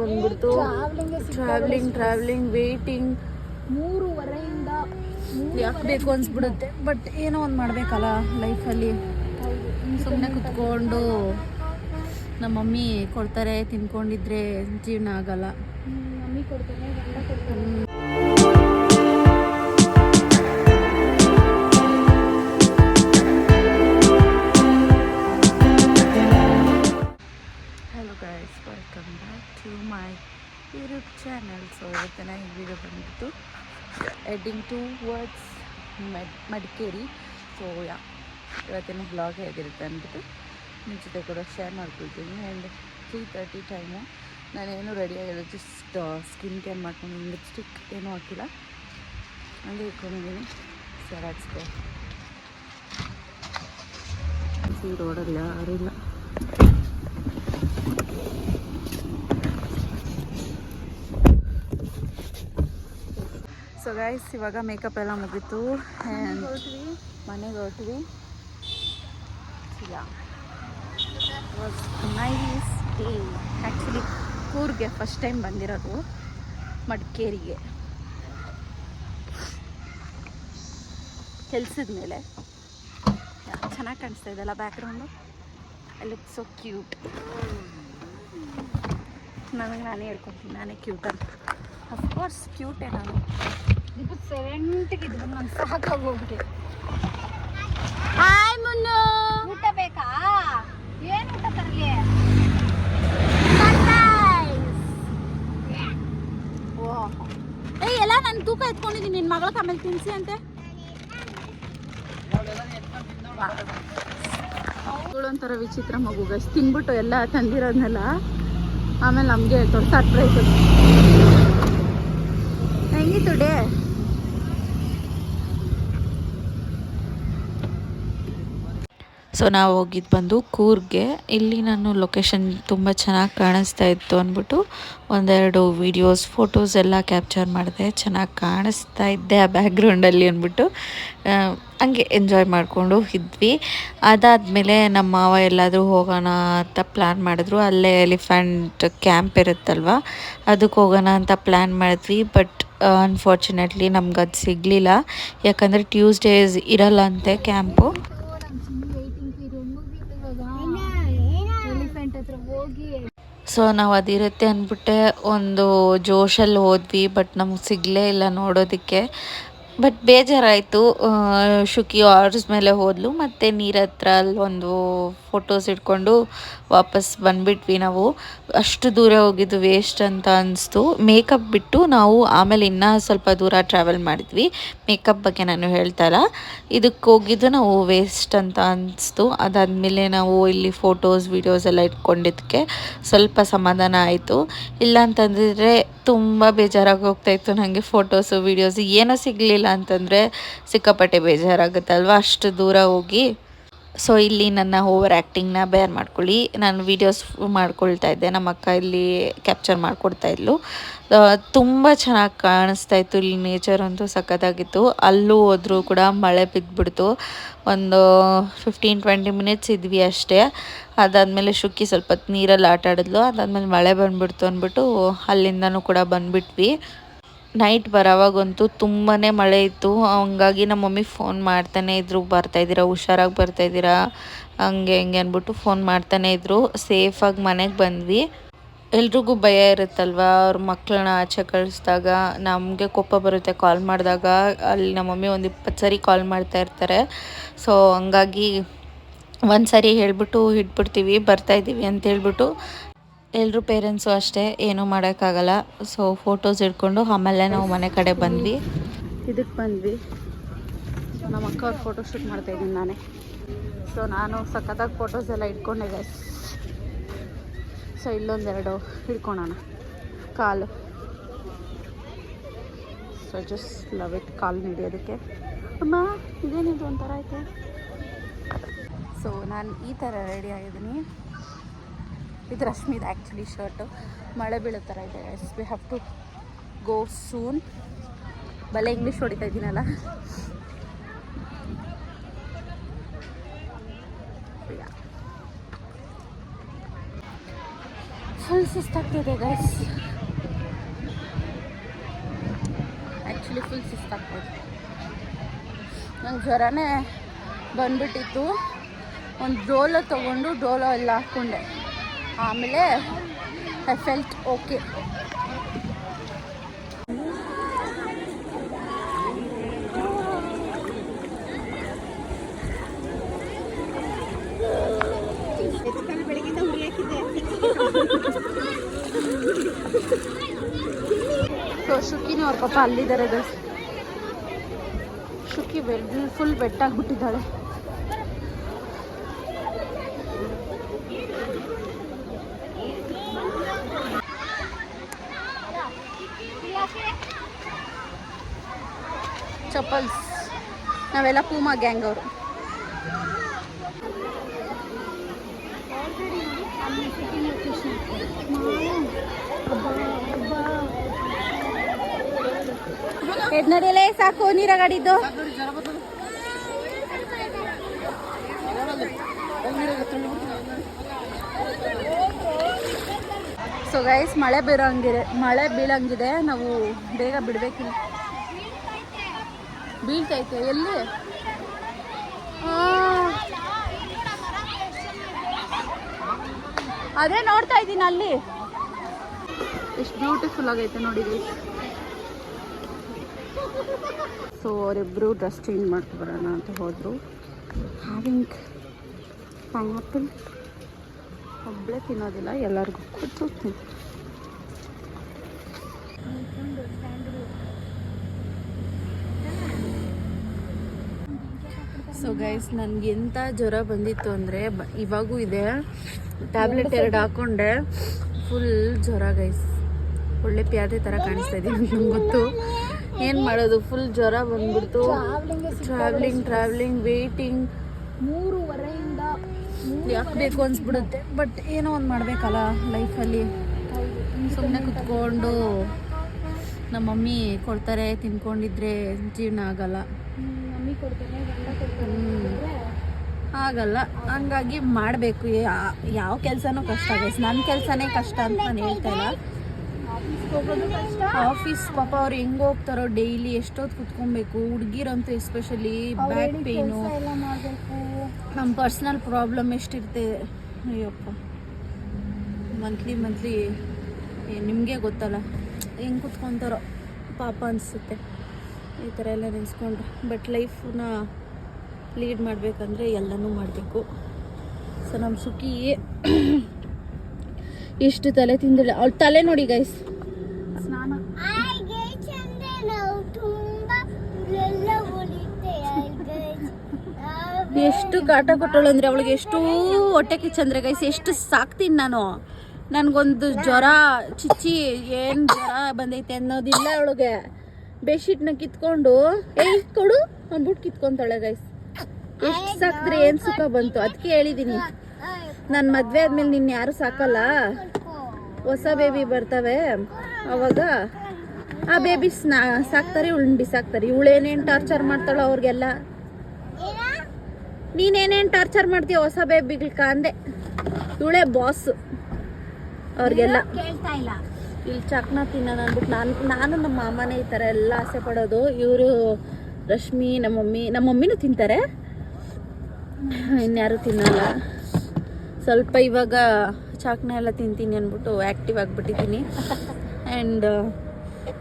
ಬಂದ್ಬಿಡ್ತು. Travelling travelling waiting ಮೂರುವರೆಯಿಂದ ಯಾಕೆ ಬೇಕು ಅನ್ಸ್ಬಿಡುತ್ತೆ. ಬಟ್ ಏನೋ ಒಂದು ಮಾಡಬೇಕಲ್ಲ ಲೈಫಲ್ಲಿ ಸುಮ್ಮನೆ ಕುತ್ಕೊಂಡು ನಮ್ಮ ಮಮ್ಮಿ ಕೊಡ್ತಾರೆ ತಿನ್ಕೊಂಡಿದ್ರೆ ಜೀವನ ಆಗಲ್ಲ. ಮಮ್ಮಿ ಕೊಡ್ತಾನೆ guys welcome back to my YouTube channel so ಇವತ್ತಿನ ಈ ಬಂದ್ಬಿಟ್ಟು ಎಡ್ಡಿಂಗ್ ಟು ವರ್ಡ್ಸ್ ಮೆಡ್ ಮಡಿಕೇರಿ ಸೊ ಯಾ ಇವತ್ತಿನ ಬ್ಲಾಗ್ ಹೇಗಿರುತ್ತೆ ಅಂದ್ಬಿಟ್ಟು ನಿಮ್ಮ ಜೊತೆ ಕೂಡ ಶೇರ್ ಮಾಡ್ಕೊಳ್ತೀನಿ. ಆ್ಯಂಡ್ ತ್ರೀ ತರ್ಟಿ ಟೈಮು ನಾನೇನು ರೆಡಿಯಾಗಿಲ್ಲ ಜಸ್ಟ್ ಸ್ಕಿನ್ ಕೇರ್ ಮಾಡ್ಕೊಂಡಿದ್ದೀನಿ ಲಿಪ್ಸ್ಟಿಕ್ ಏನೂ ಹಾಕಿಲ್ಲ. ಹಂಗೆ ಇಟ್ಕೊಂಡಿದ್ದೀನಿ. ಸರ್ ಹಾಕ್ಸ್ಕೊ ರೋಡಲ್ಲ ರೋಡಲ್ಲಿ ಯಾರೂ ಸೊ ಗೈಸ್ ಇವಾಗ ಮೇಕಪ್ ಎಲ್ಲ ಮುಗೀತು. ಆ್ಯಂಡ್ ಮನೆಗೆ ಹೊರಟ್ವಿ. ವಾಸ್ ನೈಸ್ ಡೇ ಆ್ಯಕ್ಚುಲಿ ಕೂರ್ಗೆ ಫಸ್ಟ್ ಟೈಮ್ ಬಂದಿರೋದು ಮಡಿಕೇರಿಗೆ. ಕೆಲ್ಸದ ಮೇಲೆ. ಚೆನ್ನಾಗಿ ಕಾಣಿಸ್ತಾ ಇದೆಲ್ಲ background I look so cute ನನಗೆ ನಾನೇ ಹೇಳ್ಕೊತೀನಿ ನಾನೇ ಕ್ಯೂಟ್ ಅಂತ. ಅಫ್ಕೋರ್ಸ್ ಕ್ಯೂಟೇ ನಾನು. ಇದು ಸೆವೆಂಟಿಗೆ ಇದ್ದು ನಾನು ಸಾಕಾಗಿ ಹೋಗ್ಬಿಟ್ಟೆ. ಹಾಯ್ ಮುನ್ನು ಊಟ ಬೇಕಾ? ಏನು ಊಟ ತರಲಿ? ಏಯ್ ಎಲ್ಲ ನಾನು ತೂಕ ಎತ್ಕೊಂಡಿದ್ದೀನಿ. ನಿನ್ನ ಮಗಳ ಆಮೇಲೆ ತಿನ್ಸಿ ಅಂತೆ. ಒಂಥರ ವಿಚಿತ್ರ ಮಗು. ಗಸ್ ತಿನ್ಬಿಟ್ಟು ಎಲ್ಲ ತಂದಿರೋದ್ನೆಲ್ಲ ಆಮೇಲೆ ನಮಗೆ ದೊಡ್ಡ ಸರ್ಪ್ರೈಸ್ ಹೆಂಗಿತ್ತು ಡೇ ಸೊ ನಾವು ಹೋಗಿದ್ದು ಬಂದು ಕೂರ್ಗೆ. ಇಲ್ಲಿ ನಾನು ಲೊಕೇಶನ್ ತುಂಬ ಚೆನ್ನಾಗಿ ಕಾಣಿಸ್ತಾ ಇತ್ತು ಅಂದ್ಬಿಟ್ಟು ಒಂದೆರಡು ವೀಡಿಯೋಸ್ ಫೋಟೋಸ್ ಎಲ್ಲ ಕ್ಯಾಪ್ಚರ್ ಮಾಡಿದೆ. ಚೆನ್ನಾಗಿ ಕಾಣಿಸ್ತಾ ಇದ್ದೆ ಆ ಬ್ಯಾಕ್ಗ್ರೌಂಡಲ್ಲಿ ಅಂದ್ಬಿಟ್ಟು. ಹಂಗೆ ಎಂಜಾಯ್ ಮಾಡಿಕೊಂಡು ಇದ್ವಿ. ಅದಾದಮೇಲೆ ನಮ್ಮ ಮಾವ ಎಲ್ಲಾದರೂ ಹೋಗೋಣ ಅಂತ ಪ್ಲ್ಯಾನ್ ಮಾಡಿದ್ರು. ಅಲ್ಲೇ ಎಲಿಫೆಂಟ್ ಕ್ಯಾಂಪ್ ಇರುತ್ತಲ್ವ? ಅದಕ್ಕೆ ಹೋಗೋಣ ಅಂತ ಪ್ಲ್ಯಾನ್ ಮಾಡಿದ್ವಿ. ಬಟ್ ಅನ್ಫಾರ್ಚುನೇಟ್ಲಿ ನಮ್ಗೆ ಅದು ಸಿಗಲಿಲ್ಲ. ಯಾಕಂದರೆ ಟ್ಯೂಸ್ಡೇಸ್ ಇರಲ್ಲ ಅಂತೆ ಕ್ಯಾಂಪು ಎಲಿಫೆಂಟ್ ಹತ್ರ ಹೋಗಿ ಸೊ ನಾವು ಅದಿರುತ್ತೆ ಅಂದ್ಬಿಟ್ಟೆ ಒಂದು ಜೋಶಲ್ಲಿ ಹೋದ್ವಿ ಬಟ್ ನಮಗೆ ಸಿಗಲೇ ಇಲ್ಲ ನೋಡೋದಕ್ಕೆ. ಬಟ್ ಬೇಜಾರಾಯಿತು. ಶುಕಿ ಆರ್ಸ್ ಮೇಲೆ ಹೋದ್ಲು. ಮತ್ತು ನೀರ ಹತ್ರ ಒಂದು ಫೋಟೋಸ್ ಇಟ್ಕೊಂಡು ವಾಪಸ್ ಬಂದ್ಬಿಟ್ವಿ ನಾವು. ಅಷ್ಟು ದೂರ ಹೋಗಿದ್ದು ವೇಸ್ಟ್ ಅಂತ ಅನಿಸ್ತು. ಮೇಕಪ್ ಬಿಟ್ಟು ನಾವು ಆಮೇಲೆ ಇನ್ನೂ ಸ್ವಲ್ಪ ದೂರ ಟ್ರಾವೆಲ್ ಮಾಡಿದ್ವಿ. ಮೇಕಪ್ ಬಗ್ಗೆ ನಾನು ಹೇಳ್ತಾರ ಇದಕ್ಕೆ ಹೋಗಿದ್ದು ನಾವು ವೇಸ್ಟ್ ಅಂತ ಅನಿಸ್ತು. ಅದಾದಮೇಲೆ ನಾವು ಇಲ್ಲಿ ಫೋಟೋಸ್ ವೀಡಿಯೋಸ್ ಎಲ್ಲ ಇಟ್ಕೊಂಡಿದ್ದಕ್ಕೆ ಸ್ವಲ್ಪ ಸಮಾಧಾನ ಆಯಿತು. ಇಲ್ಲ ಅಂತಂದಿದ್ರೆ ತುಂಬ ಬೇಜಾರಾಗಿ ಹೋಗ್ತಾಯಿತ್ತು ನನಗೆ ಫೋಟೋಸು ವೀಡಿಯೋಸು ಏನೂ ಸಿಗಲಿಲ್ಲ. ಅಂತಂದರೆ ಸಿಕ್ಕಾಪಟ್ಟೆ ಬೇಜಾರಾಗುತ್ತಲ್ವ? ಅಷ್ಟು ದೂರ ಹೋಗಿ. ಸೊ ಇಲ್ಲಿ ನನ್ನ ಓವರ್ ಆ್ಯಕ್ಟಿಂಗ್ನ ಬೇರ್ ಮಾಡ್ಕೊಳ್ಳಿ. ನಾನು ವೀಡಿಯೋಸ್ ಮಾಡ್ಕೊಳ್ತಾ ಇದ್ದೆ. ನಮ್ಮ ಅಕ್ಕ ಇಲ್ಲಿ ಕ್ಯಾಪ್ಚರ್ ಮಾಡಿಕೊಡ್ತಾ ಇದ್ಲು. ತುಂಬ ಚೆನ್ನಾಗಿ ಕಾಣಿಸ್ತಾ ಇತ್ತು. ಇಲ್ಲಿ ನೇಚರ್ ಅಂತೂ ಸಖತ್ತಾಗಿತ್ತು. ಅಲ್ಲೂ ಹೋದರೂ ಕೂಡ ಮಳೆ ಬಿದ್ದುಬಿಡ್ತು ಒಂದು ಫಿಫ್ಟೀನ್ ಟ್ವೆಂಟಿ ಮಿನಿಟ್ಸ್ ಇದ್ವಿ ಅಷ್ಟೇ. ಅದಾದಮೇಲೆ ಶುಕ್ಕಿ ಸ್ವಲ್ಪ ಹೊತ್ತು ನೀರಲ್ಲಿ ಆಟ ಆಡಿದ್ಲು ಅದಾದಮೇಲೆ ಮಳೆ ಬಂದ್ಬಿಡ್ತು ಅಂದ್ಬಿಟ್ಟು ಅಲ್ಲಿಂದನೂ ಕೂಡ ಬಂದ್ಬಿಟ್ವಿ. ನೈಟ್ ಬರೋವಾಗಂತೂ ತುಂಬಾ ಮಳೆ ಇತ್ತು. ಹಂಗಾಗಿ ನಮ್ಮ ಮಮ್ಮಿ ಫೋನ್ ಮಾಡ್ತಾನೆ ಇದ್ರು. ಬರ್ತಾ ಇದ್ದೀರಾ? ಹುಷಾರಾಗಿ ಬರ್ತಾ ಹಂಗೆ ಹಂಗೆ ಅಂದ್ಬಿಟ್ಟು ಫೋನ್ ಮಾಡ್ತಾನೆ ಇದ್ರು. ಸೇಫಾಗಿ ಮನೆಗೆ ಬಂದ್ವಿ. ಎಲ್ರಿಗೂ ಭಯ ಇರುತ್ತಲ್ವ? ಅವ್ರ ಮಕ್ಕಳನ್ನ ಆಚೆ ಕಳಿಸ್ದಾಗ, ನಮಗೆ ಕೋಪ ಬರುತ್ತೆ ಕಾಲ್ ಮಾಡಿದಾಗ. ಅಲ್ಲಿ ನಮ್ಮ ಮಮ್ಮಿ ಒಂದು ಇಪ್ಪತ್ತು ಸರಿ ಕಾಲ್ ಮಾಡ್ತಾ ಇರ್ತಾರೆ. ಸೊ ಹಂಗಾಗಿ ಒಂದು ಸರಿ ಹೇಳಿಬಿಟ್ಟು ಇಟ್ಬಿಡ್ತೀವಿ, ಬರ್ತಾ ಇದ್ದೀವಿ ಅಂತ ಹೇಳ್ಬಿಟ್ಟು ಎಲ್ಲರೂ ಪೇರೆಂಟ್ಸು ಅಷ್ಟೇ, ಏನೂ ಮಾಡೋಕ್ಕಾಗಲ್ಲ. ಸೊ ಫೋಟೋಸ್ ಇಟ್ಕೊಂಡು ಆಮೇಲೆ ನಾವು ಮನೆ ಕಡೆ ಬಂದ್ವಿ. ಇದಕ್ಕೆ ಬಂದ್ವಿ. ಸೊ ನಮ್ಮ ಅಕ್ಕ ಅವ್ರು ಫೋಟೋ ಶೂಟ್ ಮಾಡ್ತಾ ಇದ್ದೀನಿ ನಾನೇ. ಸೊ ನಾನು ಸಖತ್ತಾಗಿ ಫೋಟೋಸ್ ಎಲ್ಲ ಇಟ್ಕೊಂಡಿದ್ದೆ ಸೊ ಇಲ್ಲೊಂದೆರಡು ಹಿಡ್ಕೊಳೋಣ. ಕಾಲು. ಸೊ ಜಸ್ಟ್ ಲವ್ ಇಟ್ ಕಾಲು ಹಿಡಿಯೋದಕ್ಕೆ ಅಮ್ಮ, ಇದೇನಿದು ಒಂಥರ ಐತೆ ಸೊ ನಾನು ಈ ಥರ ರೆಡಿ ಆಗಿದ್ದೀನಿ. ಇದು ರಶ್ಮಿದು ಆ್ಯಕ್ಚುಲಿ ಶರ್ಟು ಮಳೆ ಬೀಳೋ ಥರ ಇದೆ as we have to go soon ಬಲೆ ಇಂಗ್ಲೀಷ್ ಹೊಡಿತಾ ಇದ್ದೀನಲ್ಲ ಫುಲ್ ಸುಸ್ತಾಗ್ತಿದೆ ಗೈಸ್ ಆ್ಯಕ್ಚುಲಿ ಫುಲ್ ಸುಸ್ತಾಗ್ತಿದೆ ನಂಗೆ ಜ್ವರನೇ ಬಂದ್ಬಿಟ್ಟಿತ್ತು. ಒಂದು ಡೋಲೋ ತೊಗೊಂಡು ಡೋಲೋ ಎಲ್ಲ ಹಾಕ್ಕೊಂಡೆ ಆಮೇಲೆ ಐ ಫೆಲ್ಟ್ ಓಕೆ ಸೊ ಶುಕಿನೂ ಅವ್ರ ಪಾಪ ಅಲ್ಲಿದ್ದಾರೆ ಗೈಸ್ ಶುಕಿ ಬೆಡ್ ಫುಲ್ ಬೆಟ್ಟಾಗ್ಬಿಟ್ಟಿದ್ದಾಳೆ ಚಪ್ಪಲ್ಸ್ ನಾವೆಲ್ಲ ಪೂಮಾ ಗ್ಯಾಂಗ್ ಅವರು. ಎದ್ನದಲ್ಲೇ ಸಾಕು ಸಾಕು ನೀರಾಗಾಡಿದ್ದು. ಸೊ ಗೈಸ್ ಮಳೆ ಬೀಳಂಗಿದೆ ಮಳೆ ಬೀಳಂಗಿದೆ ನಾವು ಬೇಗ ಬಿಡ್ಬೇಕಿಲ್ಲ ಬೀಳ್ತೈತೆ, ಎಲ್ಲಿ? ಅದೇ ನೋಡ್ತಾ ಇದ್ದೀನಿ ಅಲ್ಲಿ. ಎಷ್ಟು ಬ್ಯೂಟಿಫುಲ್ ಆಗೈತೆ ನೋಡಿ ಸೊ ಅವರಿಬ್ಬರು ಡ್ರೆಸ್ ಚೇಂಜ್ ಮಾಡ್ಕೊ ಬರೋಣ ಅಂತ ಹೋದರು. ಹ್ಯಾವಿಂಗ್ ಪೈನಾಪಲ್ ಒಬ್ಬಳೇ ತಿನ್ನೋದಿಲ್ಲ, ಎಲ್ಲರಿಗೂ ಕೊಟ್ಟು ತಿನ್ ಸೊ ಗೈಸ್ ನನಗೆ ಎಂಥ ಜ್ವರ ಬಂದಿತ್ತು ಅಂದರೆ ಬ ಇವಾಗೂ ಇದೆ. ಟ್ಯಾಬ್ಲೆಟ್ ಎರಡು ಹಾಕೊಂಡೆ. ಫುಲ್ ಜ್ವರ ಗೈಸ್ ಒಳ್ಳೆ ಪ್ಯಾದೆ ಥರ ಕಾಣಿಸ್ತಾ ಇದೆ ನಂಗೆ ಗೊತ್ತು. ಏನು ಮಾಡೋದು? ಫುಲ್ ಜ್ವರ ಬಂದ್ಬಿಡ್ತು. ಟ್ರಾವೆಲಿಂಗ್ ಟ್ರಾವೆಲಿಂಗ್ ವೇಟಿಂಗ್ ಮೂರುವರೆಯಿಂದ ಯಾಕೆ ಬೇಕು ಅನ್ಸ್ಬಿಡುತ್ತೆ? ಬಟ್ ಏನೋ ಒಂದು ಮಾಡಬೇಕಲ್ಲ ಲೈಫಲ್ಲಿ ಸುಮ್ಮನೆ ಕುತ್ಕೊಂಡು ನಮ್ಮ ಮಮ್ಮಿ ಕೊಡ್ತಾರೆ ತಿನ್ಕೊಂಡಿದ್ರೆ ಜೀವನ ಆಗಲ್ಲ. ಆಗಲ್ಲ ಹಂಗಾಗಿ ಮಾಡಬೇಕು. ಯಾವ ಕೆಲಸನೂ ಕಷ್ಟ ಆಗೈತೆ ನನ್ನ ಕೆಲಸನೇ ಕಷ್ಟ ಅಂತ ನಾನು ಹೇಳ್ತಾ ಇಲ್ಲ. ಆಫೀಸ್ ಪಾಪ ಅವ್ರು ಹೆಂಗ್ ಹೋಗ್ತಾರೋ ಡೈಲಿ ಎಷ್ಟೊತ್ತು ಕುತ್ಕೊಬೇಕು. ಹುಡುಗಿರಂತೂ ಎಸ್ಪೆಷಲಿ ಬ್ಯಾಕ್ ಪೇನು ನಮ್ಮ ಪರ್ಸ್ನಲ್ ಪ್ರಾಬ್ಲಮ್ ಎಷ್ಟಿರುತ್ತೆ? ಅಯ್ಯಪ್ಪ. ಮಂತ್ಲಿ ಮಂತ್ಲಿ ನಿಮಗೆ ಗೊತ್ತಲ್ಲ. ಹೆಂಗೆ ಕುತ್ಕೊತಾರೋ ಪಾಪ ಅನಿಸುತ್ತೆ. ಈ ಥರ ಎಲ್ಲ ನೆನೆಸ್ಕೊಂಡ್ರೆ. ಬಟ್ ಲೈಫನ್ನ ಲೀಡ್ ಮಾಡಬೇಕಂದ್ರೆ ಎಲ್ಲನೂ ಮಾಡಬೇಕು. ಸೊ ನಮ್ಮ ಸುಖಿ ಎಷ್ಟು ತಲೆ ತಿಂದಿಲ್ಲ. ಅವ್ಳ ತಲೆ ನೋಡಿ ಗೈಸ್ ಸ್ನಾನ. ಎಷ್ಟು ಕಾಟ ಕೊಟ್ಟಳು ಅಂದ್ರೆ ಅವಳಿಗೆ ಎಷ್ಟು ಹೊಟ್ಟೆ ಕಿಚ್ಚಂದ್ರೆ ಗೈಸ್ ಎಷ್ಟು ಸಾಕ್ತೀನಿ ನಾನು. ನನಗೊಂದು ಜ್ವರ ಚಿಚ್ಚಿ ಏನು ಜ್ವರ ಬಂದೈತೆ ಅನ್ನೋದಿಲ್ಲ ಅವಳಿಗೆ. ಬೆಡ್ಶೀಟ್ನ ಕಿತ್ಕೊಂಡು ಏ ಕೊಡು, ಅಂದ್ಬಿಟ್ಟು ಕಿತ್ಕೊಂತಾಳೆ ಗೈಸ್ ಎಷ್ಟು ಸಾಕಿದ್ರೆ ಏನು ಸುಖ ಬಂತು? ಅದಕ್ಕೆ ಹೇಳಿದೀನಿ. ನನ್ನ ಮದುವೆ ಆದ್ಮೇಲೆ ನಿನ್ನ ಯಾರು ಸಾಕಲ್ಲ? ಹೊಸ ಬೇಬಿ ಬರ್ತವೆ. ಅವಾಗ ಆ ಬೇಬಿಸ್ನ ಸಾಕ್ತಾರೆ ಇವಳನ್ನ ಬಿಸಾಕ್ತಾರೆ ಇವಳೇನೇನು ಟಾರ್ಚರ್ ಮಾಡ್ತಾಳೋ ಅವ್ರಿಗೆಲ್ಲ. ನೀನೇನೇನು ಟಾರ್ಚರ್ ಮಾಡ್ತೀಯ ಹೊಸ ಬೇಬಿಗಳ ಅಂದೆ ಇವಳೇ ಬಾಸ್ ಅವ್ರಿಗೆಲ್ಲ. ಇಲ್ಲ ಚಕ್ನ ತಿನ್ನೋಣ ಅಂದ್ಬಿಟ್ಟು ನಾನು ನಾನು ನಮ್ಮ ಮಾಮನೇ ಈ ಥರ ಎಲ್ಲ ಆಸೆ ಪಡೋದು. ಇವರು ರಶ್ಮಿ ನಮ್ಮ ಮಮ್ಮಿ ನಮ್ಮ ಮಮ್ಮಿನೂ ತಿಂತಾರೆ. ಇನ್ಯಾರು ತಿನ್ನಲ್ಲ. ಸ್ವಲ್ಪ ಇವಾಗ ಚಾಕ್ನ ಎಲ್ಲ ತಿಂತೀನಿ ಅಂದ್ಬಿಟ್ಟು ಆ್ಯಕ್ಟಿವ್ ಆಗಿಬಿಟ್ಟಿದ್ದೀನಿ. ಆ್ಯಂಡ್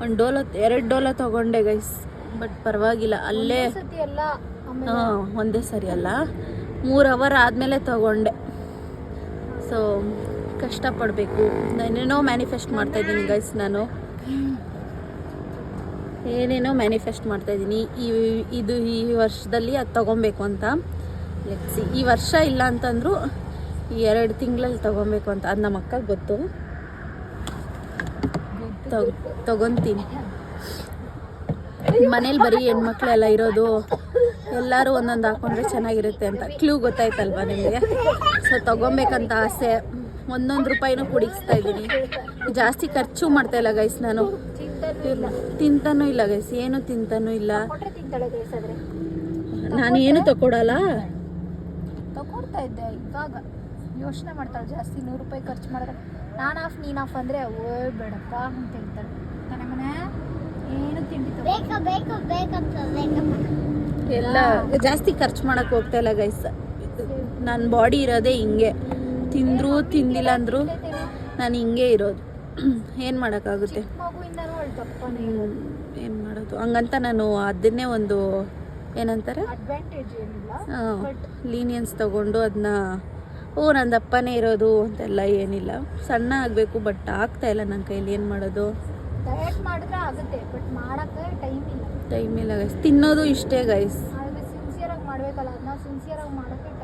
ಒಂದು ಡೋಲ ಎರಡು ಡೋಲ ತೊಗೊಂಡೆ ಗೈಸ್ ಬಟ್ ಪರವಾಗಿಲ್ಲ ಅಲ್ಲೇ ಹಾಂ ಒಂದೇ ಸರಿ ಅಲ್ಲ. ಮೂರು ಅವರ್ ಆದಮೇಲೆ ತಗೊಂಡೆ. ಸೊ ಕಷ್ಟಪಡಬೇಕು. ನಾನೇನೋ ಮ್ಯಾನಿಫೆಸ್ಟ್ ಮಾಡ್ತಾ ಇದ್ದೀನಿ ಗೈಸ್ ನಾನು. ಏನೇನೋ ಮ್ಯಾನಿಫೆಸ್ಟ್ ಮಾಡ್ತಾ ಇದ್ದೀನಿ. ಈ, ಇದು ಈ ವರ್ಷದಲ್ಲಿ ಅದು ತಗೊಬೇಕು ಅಂತ. ಲೆಕ್ಸಿ ಈ ವರ್ಷ ಇಲ್ಲ ಅಂತಂದರೂ ಈ ಎರಡು ತಿಂಗಳಲ್ಲಿ ತಗೊಬೇಕು ಅಂತ. ಅದು ನಮ್ಮ ಅಕ್ಕ ಗೊತ್ತು. ತಗೊಂತೀನಿ. ಮನೇಲಿ ಬರೀ ಹೆಣ್ಮಕ್ಳೆಲ್ಲ ಇರೋದು. ಎಲ್ಲರೂ ಒಂದೊಂದು ಹಾಕೊಂಡ್ರೆ ಚೆನ್ನಾಗಿರುತ್ತೆ ಅಂತ. ಕ್ಲೂ ಗೊತ್ತಾಯ್ತಲ್ವಾ ನಿಮಗೆ? ಸೊ ತಗೊಬೇಕಂತ ಆಸೆ. ಒಂದೊಂದು ರೂಪಾಯಿನೂ ಕುಡಿಸ್ತಾ ಇದ್ದೀನಿ. ಜಾಸ್ತಿ ಖರ್ಚು ಮಾಡ್ತಾ ಇಲ್ಲ ಗೈಸ್ ನಾನು. ತಿಂತಾನೂ ಇಲ್ಲ ಗೈಸ್ ಏನು ತಿಂತಾನೂ ಇಲ್ಲ. ನಾನು ಏನು ತಗೊಡಲ್ಲ ತಗೊಡ್ತಾ ಇದ್ದೆ ಇವಾಗ. ಯೋಚನೆ ಮಾಡ್ತಾಳೆ ಜಾಸ್ತಿ ನೂರು ರೂಪಾಯಿ ಖರ್ಚು ಮಾಡಿದ್ರೆ. ನಾನು ಆಫ್ ನೀನು ಆಫ್ ಅಂದರೆ ಓಯ್ ಬೇಡಪ್ಪ ಅಂತ ಹೇಳ್ತಾರೆ. ತಾನೇ ಮನೆ ಏನು ತಿಂಡಿ ಬೇಕು ಬೇಕು ಬೇಕಂತ ಎಲ್ಲ ಜಾಸ್ತಿ ಖರ್ಚು ಮಾಡಕ್ ಹೋಗ್ತಾ ಇಲ್ಲ ಗೈಸ್ ನನ್ನ ಬಾಡಿ ಇರೋದೇ ಹಿಂಗೆ. ತಿಂದ್ರು ತಿಂದಿಲ್ಲ ಅಂದ್ರು ನಾನು ಹಿಂಗೆ ಇರೋದು. ಏನು ಮಾಡೋಕ್ಕಾಗುತ್ತೆ? ಏನು ಮಾಡೋದು? ಹಂಗಂತ ನಾನು ಅದನ್ನೇ ಒಂದು ಏನಂತಾರೆ? ಲೀನಿಯನ್ಸ್ ತಗೊಂಡು ಅದನ್ನ ಓ ನಂದು ಅಪ್ಪನೇ ಇರೋದು ಅಂತೆಲ್ಲ ಏನಿಲ್ಲ. ಸಣ್ಣ ಆಗಬೇಕು ಬಟ್ ಆಗ್ತಾ ಇಲ್ಲ ನನ್ನ ಕೈಲಿ. ಏನು ಮಾಡೋದು? ಟೈಮ್ ಇಲ್ಲ. ಗೈಸ್ ತಿನ್ನೋದು ಇಷ್ಟೇ ಗೈಸ್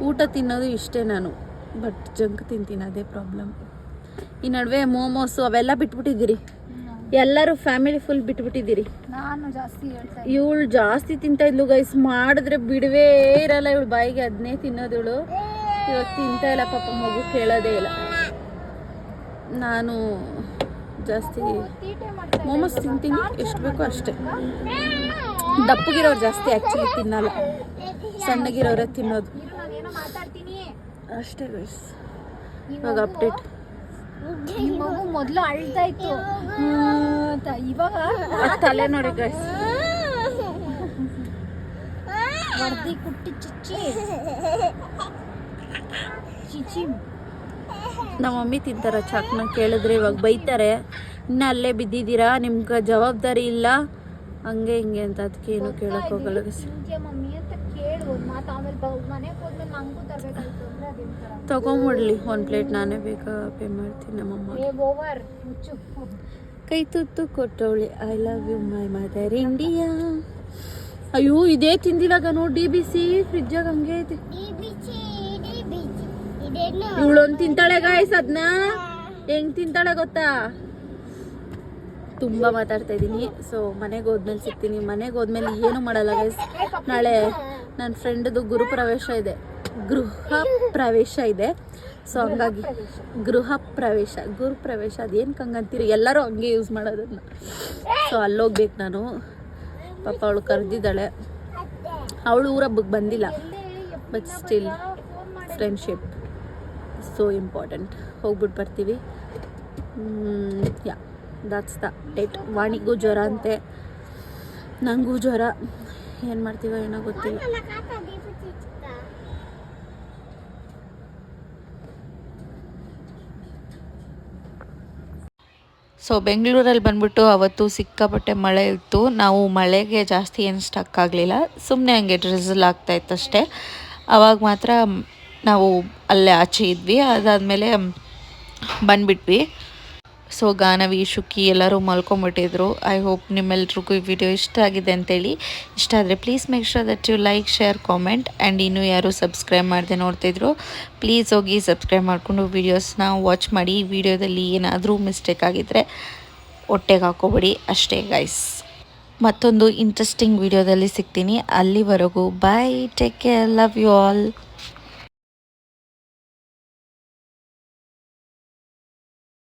ಊಟ ತಿನ್ನೋದು ಇಷ್ಟೇ ನಾನು. ಬಟ್ ಜಂಕ್ ತಿಂತೀನಿ ಅದೇ ಪ್ರಾಬ್ಲಮ್ ಈ ನಡುವೆ ಮೋಮೋಸು ಅವೆಲ್ಲ ಬಿಟ್ಬಿಟ್ಟಿದ್ದೀರಿ. ಎಲ್ಲರೂ ಫ್ಯಾಮಿಲಿ ಫುಲ್ ಬಿಟ್ಬಿಟ್ಟಿದ್ದೀರಿ. ನಾನು ಜಾಸ್ತಿ ಇವಳು ಜಾಸ್ತಿ ತಿಂತ ಇದ್ಲು ಗೈಸ್ ಮಾಡಿದ್ರೆ ಬಿಡುವೇ ಇರಲ್ಲ ಇವಳು. ಬಾಯಿಗೆ ಅದನ್ನೇ ತಿನ್ನೋದು ಇವಳು. ಇವಾಗ ತಿಂತ ಇಲ್ಲ ಪಾಪ ಮಗು ಕೇಳೋದೇ ಇಲ್ಲ. ನಾನು ಜಾಸ್ತಿ ಮೋಮೋಸ್ ತಿಂತೀನಿ. ಎಷ್ಟು ಬೇಕೋ ಅಷ್ಟೇ. ದಪ್ಪಗಿರೋರು ಜಾಸ್ತಿ ಆ್ಯಕ್ಚುಲಿ ತಿನ್ನಲ್ಲ. ಸಣ್ಣಗಿರೋರೇ ತಿನ್ನೋದು. ಅಷ್ಟೇ ಗೈಸ್ ಇವಾಗ ಅಪ್ಡೇಟ್ ಮಗು ಮೊದಲು ಅಳ್ತಾ ಇತ್ತು. ಇವಾಗ ತಲೆ ನೋಡಿ ಗೈಸ್ ವರ್ದಿ ಕುಟ್ಟಿ ಚಿಚ್ಚಿ. ಚಿಚ್ಚಿ. ನಮ್ಮ ಮಮ್ಮಿ ತಿಂತಾರ ಚಾಕ್ನ ಕೇಳಿದ್ರೆ ಇವಾಗ ಬೈತಾರೆ. ಇನ್ನ ಅಲ್ಲೇ ಬಿದ್ದಿದ್ದೀರಾ? ನಿಮ್ಗೆ ಜವಾಬ್ದಾರಿ ಇಲ್ಲ. ಹಂಗೆ ಹಿಂಗೆ ಅಂತ ಅದಕ್ಕೆ ಏನು ಕೇಳಕ್ ಹೋಗಲ್ಲ. ಮಮ್ಮಿ ಅಂತ ಕೇಳು. ಮಾತು ಆಮೇಲೆ ಮನೆಗೆ ಹೋದ್ಮೇಲೆ ನಂಗೂ ತರಬೇಕಾಯ್ತು ಅಂದ್ರೆ ಅದೇನ್ ತರ ತಗೊಂಬಿಡ್ಲಿ. ಒಂದು ಪ್ಲೇಟ್ ನಾನೇ ಬೇಕಾ ಪೇ ಮಾಡ್ತೀನಿ ನಮ್ಮಮ್ಮ. ಕೈ ತುತ್ತು ಕೊಟ್ಟವಳಿ. I love you my mother India ಅಯ್ಯೋ ಇದೇ ತಿಂದಿಲ್ಲ ನೋಡಿ ಡಿ ಬಿ ಸಿ ಫ್ರಿಜ್ಜಾಗ ಹಂಗೆ ಐತೆ. ಇವಳೊಂದು ತಿಂತಾಳೆ ಗಾಯ್ಸ್ ಅದನ್ನ ಹೆಂಗ್ ತಿಂತಾಳೆ ಗೊತ್ತಾ? ತುಂಬಾ ಮಾತಾಡ್ತಾ ಇದ್ದೀನಿ. ಸೊ ಮನೆಗೆ ಹೋದ್ಮೇಲೆ ಸಿಗ್ತೀನಿ. ಮನೆಗೆ ಹೋದ್ಮೇಲೆ ಏನು ಮಾಡಲ್ಲ ಗೈಸ್ ನಾಳೆ ನನ್ನ ಫ್ರೆಂಡ್ದು ಗುರುಪ್ರವೇಶ ಇದೆ. ಗೃಹ ಪ್ರವೇಶ ಇದೆ. ಸೊ ಹಂಗಾಗಿ ಗೃಹ ಪ್ರವೇಶ ಗುರು ಪ್ರವೇಶ ಅದೇನು ಹಂಗಂತೀರಿ ಎಲ್ಲರೂ ಹಂಗೆ ಯೂಸ್ ಮಾಡೋದನ್ನ. ಸೊ ಅಲ್ಲೋಗ್ಬೇಕು ನಾನು. ಪಾಪ ಅವಳು ಕರೆದಿದ್ದಾಳೆ. ಅವಳು ಊರ ಬಗ್ಗೆ ಬಂದಿಲ್ಲ but still friendship so important ಹೋಗ್ಬಿಟ್ಟು ಬರ್ತೀವಿ. ಯಾ ದಟ್ಸ್ ದ ಡೇಟ್ ವಾಣಿಗೂ ಜ್ವರ ಅಂತೆ. ನನಗೂ ಜ್ವರ. ಏನು ಮಾಡ್ತೀವೋ ಏನೋ ಗೊತ್ತಿಲ್ಲ. ಸೊ ಬೆಂಗಳೂರಲ್ಲಿ ಬಂದ್ಬಿಟ್ಟು ಅವತ್ತು ಸಿಕ್ಕಾಪಟ್ಟೆ ಮಳೆ ಇತ್ತು. ನಾವು ಮಳೆಗೆ ಜಾಸ್ತಿ ಏನು ಸ್ಟಕ್ ಆಗಲಿಲ್ಲ. ಸುಮ್ಮನೆ ಹಂಗೆ ಡ್ರಿಸಲ್ ಆಗ್ತಾ ಇತ್ತು ಅಷ್ಟೇ. ಅವಾಗ ಮಾತ್ರ ನಾವು ಅಲ್ಲೇ ಆಚೆ ಇದ್ವಿ. ಅದಾದಮೇಲೆ ಬಂದ್ಬಿಟ್ವಿ. ಸೊ ಗಾನವಿ, ಶುಕಿ ಎಲ್ಲರೂ ಮಲ್ಕೊಂಬಿಟ್ಟಿದ್ರು. ಐ ಹೋಪ್ ನಿಮ್ಮೆಲ್ರಿಗೂ ಈ ವಿಡಿಯೋ ಇಷ್ಟ ಆಗಿದೆ ಅಂತೇಳಿ. ಇಷ್ಟ ಆದರೆ please make sure that you like share comment and ಇನ್ನೂ ಯಾರು ಸಬ್ಸ್ಕ್ರೈಬ್ ಮಾಡದೆ ನೋಡ್ತಿದ್ರು ಪ್ಲೀಸ್ ಹೋಗಿ ಸಬ್ಸ್ಕ್ರೈಬ್ ಮಾಡಿಕೊಂಡು ವೀಡಿಯೋಸ್ನ ವಾಚ್ ಮಾಡಿ. ಈ ವಿಡಿಯೋದಲ್ಲಿ ಏನಾದರೂ ಮಿಸ್ಟೇಕ್ ಆಗಿದ್ದರೆ ಹೊಟ್ಟೆಗೆ ಹಾಕೋಬೇಡಿ ಅಷ್ಟೇ ಗೈಸ್ ಮತ್ತೊಂದು ಇಂಟ್ರೆಸ್ಟಿಂಗ್ ವಿಡಿಯೋದಲ್ಲಿ ಸಿಗ್ತೀನಿ. ಅಲ್ಲಿವರೆಗೂ bye take care love you all